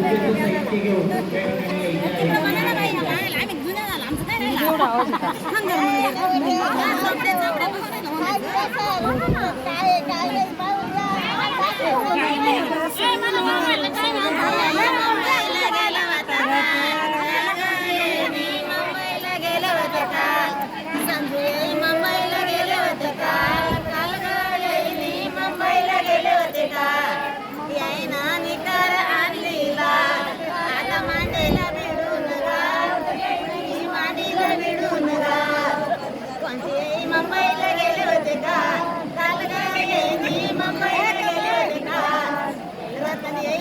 काय काय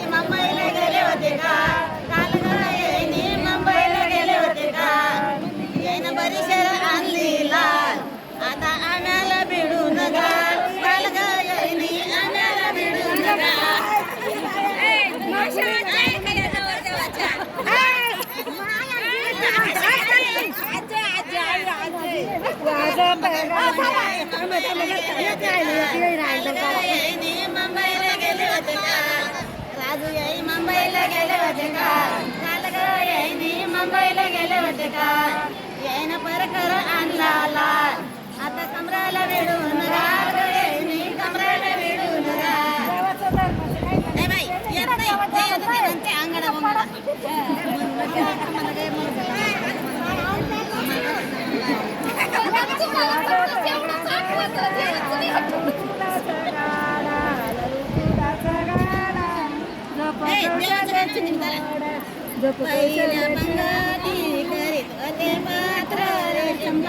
मुंबईला गेले गेले होते का? येणं आता आम्हाला भिडून घाल. गेले होते का? राजू याई गेले होते काल ग याईनी मुंबईला गेले होते का याईनं परकर आणला आता कमराला वेडून राग याईनी पहिल्या मंगळी करीत ते मात्र रेशम